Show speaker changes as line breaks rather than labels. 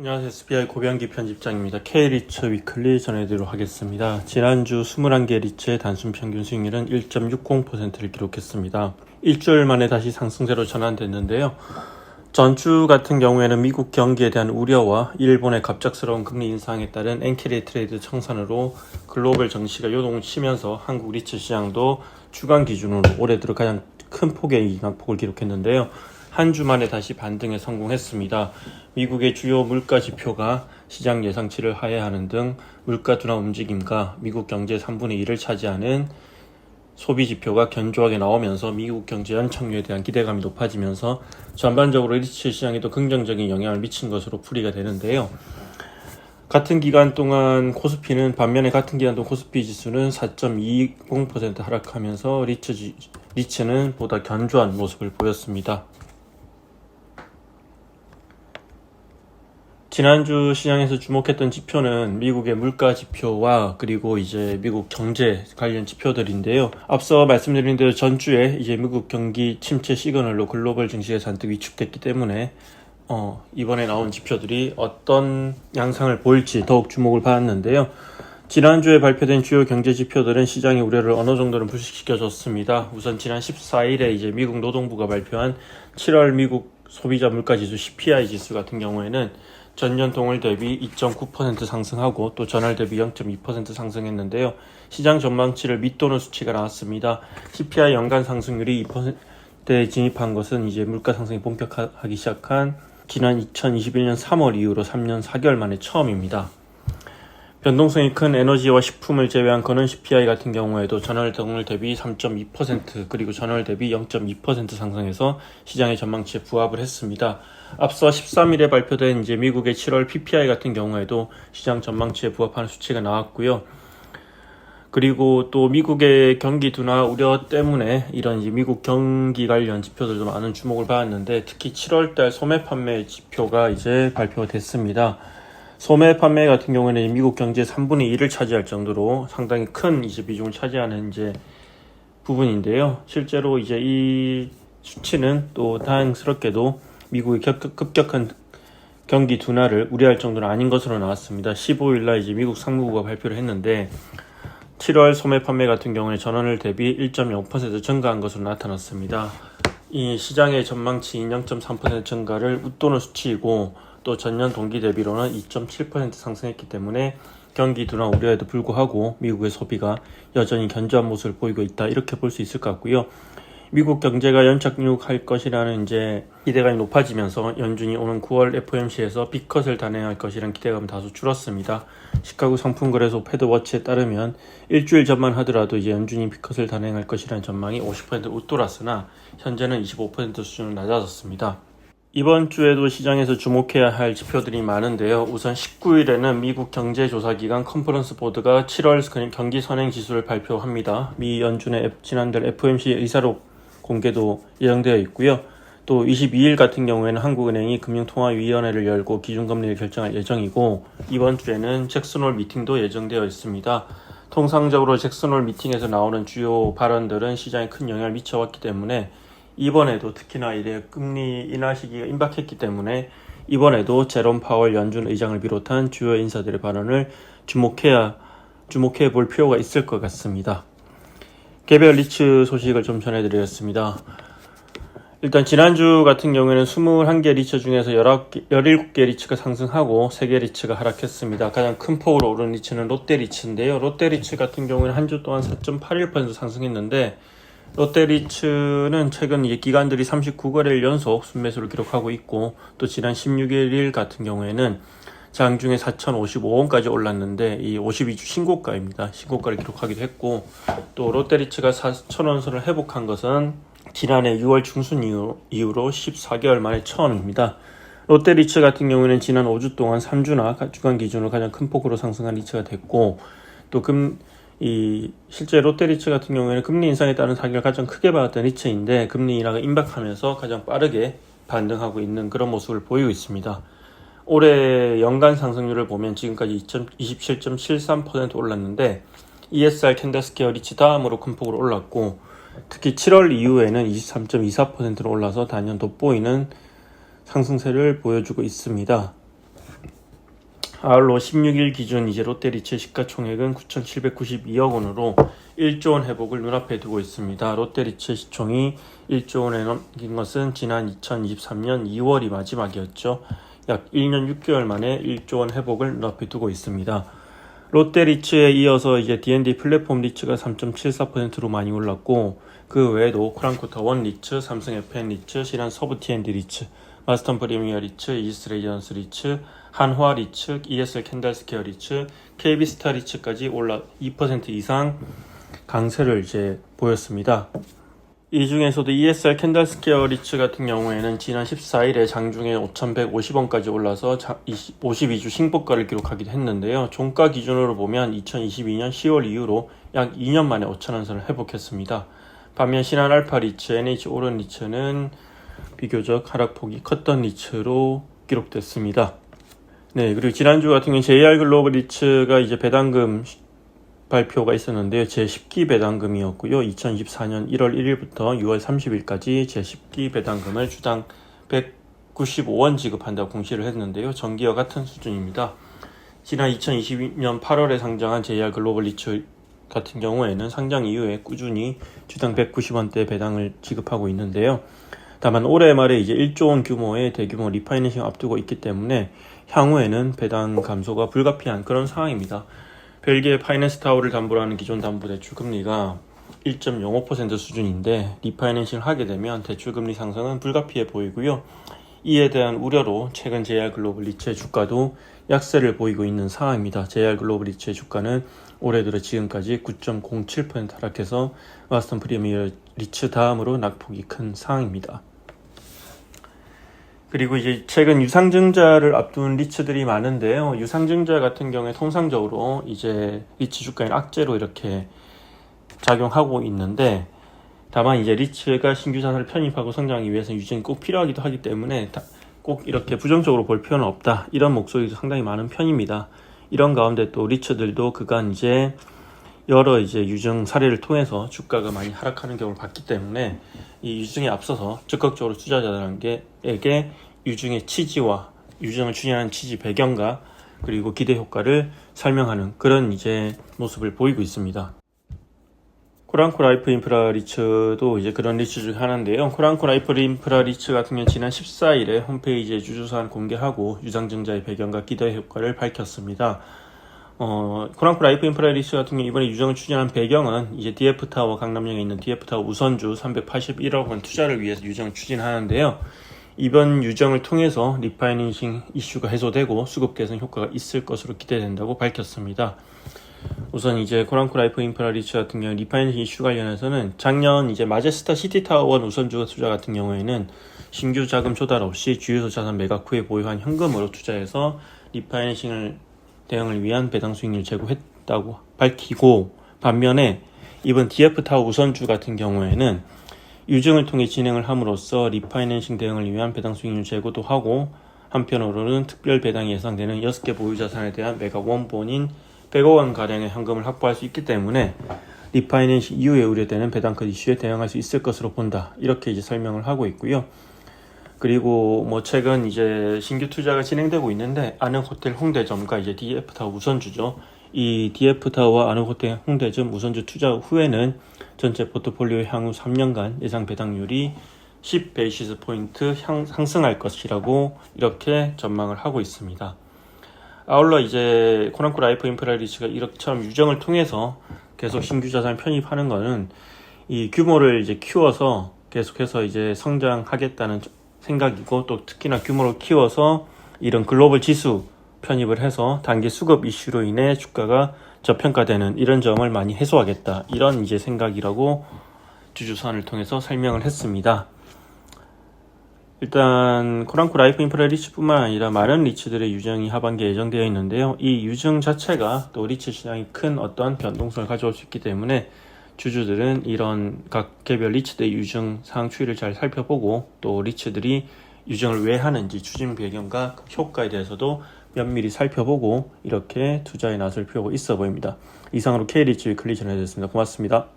안녕하세요. SBI 고병기 편집장입니다. K리츠 위클리 전해드리도록 하겠습니다. 지난주 21개 리츠의 단순 평균 수익률은 1.60%를 기록했습니다. 일주일 만에 다시 상승세로 전환됐는데요. 전주 같은 경우에는 미국 경기에 대한 우려와 일본의 갑작스러운 금리 인상에 따른 엔캐리 트레이드 청산으로 글로벌 정시가 요동을 치면서 한국 리츠 시장도 주간 기준으로 올해 들어 가장 큰 폭의 이강폭을 기록했는데요. 한 주 만에 다시 반등에 성공했습니다. 미국의 주요 물가 지표가 시장 예상치를 하회하는 등 물가 둔화 움직임과 미국 경제 3분의 1을 차지하는 소비 지표가 견조하게 나오면서 미국 경제 연착륙에 대한 기대감이 높아지면서 전반적으로 리츠 시장에도 긍정적인 영향을 미친 것으로 풀이가 되는데요. 같은 기간 동안 코스피는 반면에 같은 기간 동안 코스피 지수는 4.20% 하락하면서 리츠 지, 리츠는 보다 견조한 모습을 보였습니다. 지난주 시장에서 주목했던 지표는 미국의 물가 지표와 그리고 이제 미국 경제 관련 지표들인데요. 앞서 말씀드린 대로 전주에 이제 미국 경기 침체 시그널로 글로벌 증시가 잔뜩 위축됐기 때문에 어, 이번에 나온 지표들이 어떤 양상을 보일지 더욱 주목을 받았는데요. 지난주에 발표된 주요 경제 지표들은 시장의 우려를 어느 정도는 불식시켜줬습니다. 우선 지난 14일에 이제 미국 노동부가 발표한 7월 미국 소비자 물가 지수 CPI 지수 같은 경우에는 전년 동월 대비 2.9% 상승하고 또 전월 대비 0.2% 상승했는데요. 시장 전망치를 밑도는 수치가 나왔습니다. CPI 연간 상승률이 2%에 진입한 것은 이제 물가 상승이 본격화하기 시작한 지난 2021년 3월 이후로 3년 4개월 만에 처음입니다. 변동성이 큰 에너지와 식품을 제외한 거는 CPI 같은 경우에도 전월 동월 대비 3.2% 그리고 전월 대비 0.2% 상승해서 시장의 전망치에 부합을 했습니다. 앞서 13일에 발표된 이제 미국의 7월 PPI 같은 경우에도 시장 전망치에 부합하는 수치가 나왔고요. 그리고 또 미국의 경기 둔화 우려 때문에 이런 이제 미국 경기 관련 지표들도 많은 주목을 받았는데 특히 7월달 소매 판매 지표가 이제 발표가 됐습니다. 소매 판매 같은 경우에는 미국 경제 3분의 1을 차지할 정도로 상당히 큰 이제 비중을 차지하는 이제 부분인데요. 실제로 이제 이 수치는 또 다행스럽게도 미국의 급격한 경기 둔화를 우려할 정도는 아닌 것으로 나왔습니다. 15일 날 이제 미국 상무부가 발표를 했는데 7월 소매 판매 같은 경우에 전원을 대비 1.0% 증가한 것으로 나타났습니다. 이 시장의 전망치인 0.3% 증가를 웃도는 수치이고 또 전년 동기 대비로는 2.7% 상승했기 때문에 경기 둔화 우려에도 불구하고 미국의 소비가 여전히 견조한 모습을 보이고 있다 이렇게 볼 수 있을 것 같고요. 미국 경제가 연착륙할 것이라는 이제 기대감이 높아지면서 연준이 오는 9월 FOMC에서 B컷을 단행할 것이라는 기대감은 다소 줄었습니다. 시카고 상품거래소 패드워치에 따르면 일주일 전만 하더라도 이제 연준이 B컷을 단행할 것이라는 전망이 50% 웃돌았으나 현재는 25% 수준으로 낮아졌습니다. 이번 주에도 시장에서 주목해야 할 지표들이 많은데요. 우선 19일에는 미국 경제조사기관 컨퍼런스 보드가 7월 경기 선행 지수를 발표합니다. 미 연준의 지난달 FOMC 의사록 공개도 예정되어 있고요. 또 22일 같은 경우에는 한국은행이 금융통화위원회를 열고 기준금리를 결정할 예정이고 이번 주에는 잭슨홀 미팅도 예정되어 있습니다. 통상적으로 잭슨홀 미팅에서 나오는 주요 발언들은 시장에 큰 영향을 미쳐왔기 때문에 이번에도 특히나 이래 금리 인하 시기가 임박했기 때문에 이번에도 제롬 파월 연준 의장을 비롯한 주요 인사들의 발언을 주목해야 주목해 볼 필요가 있을 것 같습니다. 개별 리츠 소식을 좀 전해드리겠습니다. 일단 지난주 같은 경우에는 21개 리츠 중에서 17개 리츠가 상승하고 3개 리츠가 하락했습니다. 가장 큰 폭으로 오른 리츠는 롯데 리츠인데요. 롯데 리츠 같은 경우에는 한 주 동안 4.81% 상승했는데 롯데리츠는 최근 기관들이 39거래일 연속 순매수를 기록하고 있고 또 지난 16일 같은 경우에는 장중에 4,055원까지 올랐는데 이 52주 신고가입니다. 신고가를 기록하기도 했고 또 롯데리츠가 4,000원 선을 회복한 것은 지난해 6월 중순 이후, 이후로 14개월 만에 처음입니다. 롯데리츠 같은 경우에는 지난 5주 동안 3주나 주간 기준으로 가장 큰 폭으로 상승한 리츠가 됐고 또 금 이 실제 롯데리츠 같은 경우에는 금리 인상에 따른 사기를 가장 크게 받았던 리츠인데 금리 인하가 임박하면서 가장 빠르게 반등하고 있는 그런 모습을 보이고 있습니다. 올해 연간 상승률을 보면 지금까지 27.73% 올랐는데 ESR 캔더스케어 리츠 다음으로 큰 폭으로 올랐고 특히 7월 이후에는 23.24%로 올라서 단연 돋보이는 상승세를 보여주고 있습니다. 아울러 16일 기준 이제 롯데리츠의 시가총액은 9,792억 원으로 1조 원 회복을 눈앞에 두고 있습니다. 롯데리츠의 시총이 1조 원에 넘긴 것은 지난 2023년 2월이 마지막이었죠. 약 1년 6개월 만에 1조 원 회복을 눈앞에 두고 있습니다. 롯데리츠에 이어서 이제 D&D 플랫폼 리츠가 3.74%로 많이 올랐고 그 외에도 크랑코터 원 리츠, 삼성 FN 리츠, 신한 서브 T&D 리츠, 마스턴 프리미어 리츠, 이스트 레지던스 리츠, 한화 리츠, ESL 캔달스케어 리츠, KB스타 리츠까지 올라 2% 이상 강세를 이제 보였습니다. 이 중에서도 ESR 캔달스케어 리츠 같은 경우에는 지난 14일에 장중에 5,150원까지 올라서 52주 신고가를 기록하기도 했는데요. 종가 기준으로 보면 2022년 10월 이후로 약 2년 만에 5,000원 선을 회복했습니다. 반면 신한 알파 리츠, NH 오른 리츠는 비교적 하락폭이 컸던 리츠로 기록됐습니다. 네, 그리고 지난주 같은 경우는 JR 글로벌 리츠가 이제 배당금 발표가 있었는데요. 제10기 배당금이었고요. 2024년 1월 1일부터 6월 30일까지 제10기 배당금을 주당 195원 지급한다고 공시를 했는데요. 전기와 같은 수준입니다. 지난 2022년 8월에 상장한 JR 글로벌 리츠 같은 경우에는 상장 이후에 꾸준히 주당 190원대 배당을 지급하고 있는데요. 다만 올해 말에 이제 1조 원 규모의 대규모 리파이낸싱 앞두고 있기 때문에 향후에는 배당 감소가 불가피한 그런 상황입니다. 벨기에 파이낸스 타워를 담보로 하는 기존 담보 대출 금리가 1.05% 수준인데 리파이낸싱을 하게 되면 대출 금리 상승은 불가피해 보이고요. 이에 대한 우려로 최근 JR 글로벌 리츠의 주가도 약세를 보이고 있는 상황입니다. JR 글로벌 리츠의 주가는 올해 들어 지금까지 9.07% 하락해서 마스턴 프리미어 리츠 다음으로 낙폭이 큰 상황입니다. 그리고 이제 최근 유상증자를 앞둔 리츠들이 많은데요. 유상증자 같은 경우에 통상적으로 이제 리츠 주가인 악재로 이렇게 작용하고 있는데 다만 이제 리츠가 신규 자산을 편입하고 성장하기 위해서 유증이 꼭 필요하기도 하기 때문에 꼭 이렇게 부정적으로 볼 필요는 없다. 이런 목소리도 상당히 많은 편입니다. 이런 가운데 또 리츠들도 그간 이제 여러 이제 유증 사례를 통해서 주가가 많이 하락하는 경우를 봤기 때문에 이 유증에 앞서서 적극적으로 투자자들에게 유증의 취지와 유증을 추진하는 취지 배경과 그리고 기대 효과를 설명하는 그런 이제 모습을 보이고 있습니다. 코랑코 라이프 인프라 리츠도 이제 그런 리츠 중 하나인데요. 코랑코 라이프 인프라 리츠 같은 경우는 지난 14일에 홈페이지에 주주사안 공개하고 유상증자의 배경과 기대 효과를 밝혔습니다. 어, 코랑코 라이프 인프라 리츠 같은 경우 이번에 유정을 추진한 배경은 이제 DF타워 강남역에 있는 DF타워 우선주 381억 원 투자를 위해서 유정을 추진하는데요. 이번 유정을 통해서 리파이닝 이슈가 해소되고 수급 개선 효과가 있을 것으로 기대된다고 밝혔습니다. 우선 이제 코랑코 라이프 인프라 리츠 같은 경우 리파이닝 이슈 관련해서는 작년 이제 마제스타 시티타워원 우선주가 투자 같은 경우에는 신규 자금 조달 없이 주유소 자산 매각 후에 보유한 현금으로 투자해서 리파이닝을 대응을 위한 배당 수익률 제고했다고 밝히고 반면에 이번 DF타워 우선주 같은 경우에는 유증을 통해 진행을 함으로써 리파이낸싱 대응을 위한 배당 수익률 제고도 하고 한편으로는 특별 배당이 예상되는 6개 보유 자산에 대한 매각 원본인 100억 원 가량의 현금을 확보할 수 있기 때문에 리파이낸싱 이후에 우려되는 배당 컷 이슈에 대응할 수 있을 것으로 본다. 이렇게 이제 설명을 하고 있고요. 그리고 뭐 최근 이제 신규 투자가 진행되고 있는데 아는 호텔 홍대점과 이제 DF 타워 우선주죠. 이 DF 타워와 아는 호텔 홍대점 우선주 투자 후에는 전체 포트폴리오 향후 3년간 예상 배당률이 10 베이시스 포인트 상승할 것이라고 이렇게 전망을 하고 있습니다. 아울러 이제 코난코 라이프 인프라 리츠가 이렇게처럼 유정을 통해서 계속 신규 자산 편입하는 거는 이 규모를 이제 키워서 계속해서 이제 성장하겠다는 생각이고 또 특히나 규모를 키워서 이런 글로벌 지수 편입을 해서 단기 수급 이슈로 인해 주가가 저평가되는 이런 점을 많이 해소하겠다 이런 이제 생각이라고 주주선을 통해서 설명을 했습니다. 일단 코랑코 라이프 인프라 리츠뿐만 아니라 많은 리츠들의 유정이 하반기에 예정되어 있는데요. 이 유정 자체가 또 리츠 시장이 큰 어떤 변동성을 가져올 수 있기 때문에 주주들은 이런 각 개별 리츠들의 유증 상황 추이를 잘 살펴보고 또 리츠들이 유증을 왜 하는지 추진 배경과 효과에 대해서도 면밀히 살펴보고 이렇게 투자에 나설 필요가 있어 보입니다. 이상으로 K리츠 클리션 해드렸습니다. 고맙습니다.